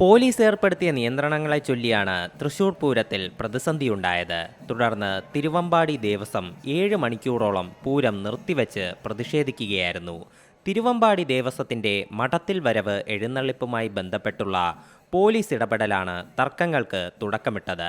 Police ഏർപ്പെടുത്തിയ നിയന്ത്രണങ്ങളെ ചൊല്ലിയാണ് തൃശൂർ പൂരത്തിൽ പ്രതിസന്ധിയുണ്ടായത്. തുടർന്ന് തിരുവമ്പാടി ദേവസ്വം ഏഴ് മണിക്കൂറോളം പൂരം നിർത്തിവെച്ച് പ്രതിഷേധിക്കുകയായിരുന്നു. തിരുവമ്പാടി ദേവസ്വത്തിന്റെ മഠത്തിൽ വരവ് എഴുന്നള്ളിപ്പുമായി ബന്ധപ്പെട്ടുള്ള പോലീസ് ഇടപെടലാണ് തർക്കങ്ങൾക്ക് തുടക്കമിട്ടത്.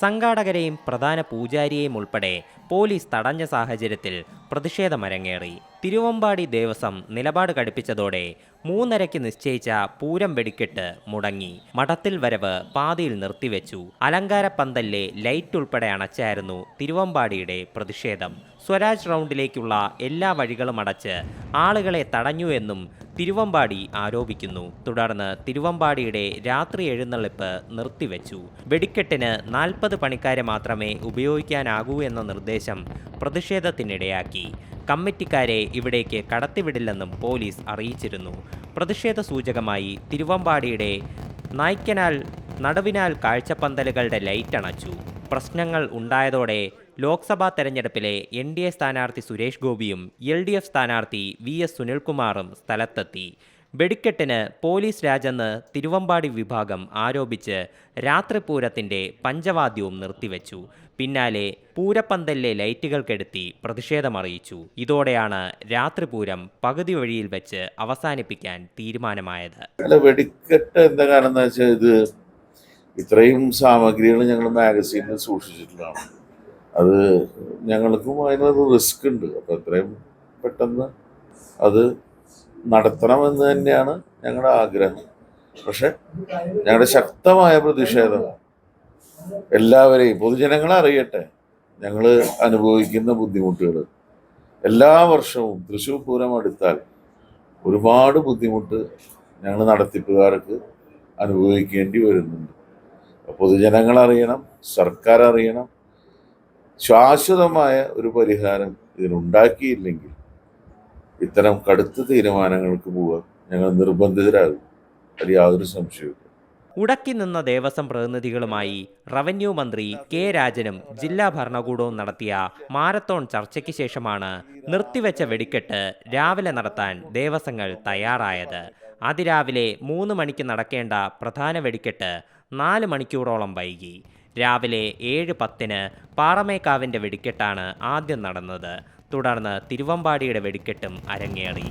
സംഘാടകരെയും പ്രധാന പൂജാരിയെയും ഉൾപ്പെടെ പോലീസ് തടഞ്ഞ സാഹചര്യത്തിൽ പ്രതിഷേധമരങ്ങേറി. തിരുവമ്പാടി ദേവസ്വം നിലപാട് കടുപ്പിച്ചതോടെ മൂന്നരയ്ക്ക് നിശ്ചയിച്ച പൂരം വെടിക്കെട്ട് മുടങ്ങി. മഠത്തിൽ വരവ് പാതിയിൽ നിർത്തിവെച്ചു. അലങ്കാര പന്തലിലെ ലൈറ്റ് ഉൾപ്പെടെ അണച്ചായിരുന്നു തിരുവമ്പാടിയുടെ പ്രതിഷേധം. സ്വരാജ് റൗണ്ടിലേക്കുള്ള എല്ലാ വഴികളും അടച്ച് ആളുകളെ തടഞ്ഞു എന്നും തിരുവമ്പാടി ആരോപിക്കുന്നു. തുടർന്ന് തിരുവമ്പാടിയുടെ രാത്രി എഴുന്നള്ളിപ്പ് നിർത്തിവെച്ചു. വെടിക്കെട്ടിന് നാൽപ്പത് പണിക്കാരെ മാത്രമേ ഉപയോഗിക്കാനാകൂ എന്ന നിർദ്ദേശം പ്രതിഷേധത്തിനിടയാക്കി. കമ്മിറ്റിക്കാരെ ഇവിടേക്ക് കടത്തിവിടില്ലെന്നും പോലീസ് അറിയിച്ചിരുന്നു. പ്രതിഷേധ സൂചകമായി തിരുവമ്പാടിയുടെ നായ്ക്കനാൽ നടുവിനാൽ കാഴ്ചപ്പന്തലുകളുടെ ലൈറ്റ് അണച്ചു. പ്രശ്നങ്ങൾ ഉണ്ടായതോടെ ലോക്സഭാ തെരഞ്ഞെടുപ്പിലെ എൻ ഡി എ സ്ഥാനാർത്ഥി സുരേഷ് ഗോപിയും എൽ ഡി എഫ് സ്ഥാനാർത്ഥി വി എസ് സുനിൽകുമാറും സ്ഥലത്തെത്തി. വെടിക്കെട്ടിന് പോലീസ് രാജെന്ന് തിരുവമ്പാടി വിഭാഗം ആരോപിച്ച് രാത്രിപൂരത്തിന്റെ പഞ്ചവാദ്യവും നിർത്തിവെച്ചു. പിന്നാലെ പൂരപ്പന്തലിലെ ലൈറ്റുകൾ കെടുത്തി പ്രതിഷേധമറിയിച്ചു. ഇതോടെയാണ് രാത്രിപൂരം പകുതി വഴിയിൽ വെച്ച് അവസാനിപ്പിക്കാൻ തീരുമാനമായത്. വെടിക്കെട്ട് എന്താ കാരണം എന്ന് വെച്ചാൽ ഇത് ഇത്രയും സാമഗ്രികൾ ഞങ്ങൾ മാഗസീനിൽ സൂക്ഷിച്ചിട്ടുള്ളതാണ്. അത് ഞങ്ങൾക്കും അതിനൊരു റിസ്ക് ഉണ്ട്. അപ്പോൾ എത്രയും പെട്ടെന്ന് അത് നടത്തണമെന്ന് തന്നെയാണ് ഞങ്ങളുടെ ആഗ്രഹം. പക്ഷെ ഞങ്ങളുടെ ശക്തമായ പ്രതിഷേധം എല്ലാവരെയും പൊതുജനങ്ങളെ അറിയട്ടെ ഞങ്ങൾ അനുഭവിക്കുന്ന ബുദ്ധിമുട്ടുകൾ എല്ലാ വർഷവും തൃശ്ശൂർ പൂരം അടുത്താൽ ഒരുപാട് ബുദ്ധിമുട്ട് ഞങ്ങൾ നടത്തിപ്പുകാർക്ക് അനുഭവിക്കേണ്ടി വരുന്നുണ്ട്. പൊതുജനങ്ങൾ അറിയണം സർക്കാർ അറിയണം. ശാശ്വതമായ ഒരു പരിഹാരം ഇതിനുണ്ടാക്കിയില്ലെങ്കിൽ ഇത്തരം കടുത്ത തീരുമാനങ്ങൾക്ക് പോവാൻ ഞങ്ങൾ നിർബന്ധിതരാകും. അതിൽ യാതൊരു സംശയവും ഉടക്കി നിന്ന ദേവസ്വം പ്രതിനിധികളുമായി റവന്യൂ മന്ത്രി കെ രാജനും ജില്ലാ ഭരണകൂടവും നടത്തിയ മാരത്തോൺ ചർച്ചയ്ക്ക് ശേഷമാണ് നിർത്തിവെച്ച വെടിക്കെട്ട് രാവിലെ നടത്താൻ ദേവസ്വങ്ങൾ തയ്യാറായത്. അതിരാവിലെ മൂന്ന് മണിക്ക് നടക്കേണ്ട പ്രധാന വെടിക്കെട്ട് നാല് മണിക്കൂറോളം വൈകി. രാവിലെ ഏഴ് പത്തിന് പാറമേക്കാവിന്റെ വെടിക്കെട്ടാണ് ആദ്യം നടന്നത്. തുടർന്ന് തിരുവമ്പാടിയുടെ വെടിക്കെട്ടും അരങ്ങേറി.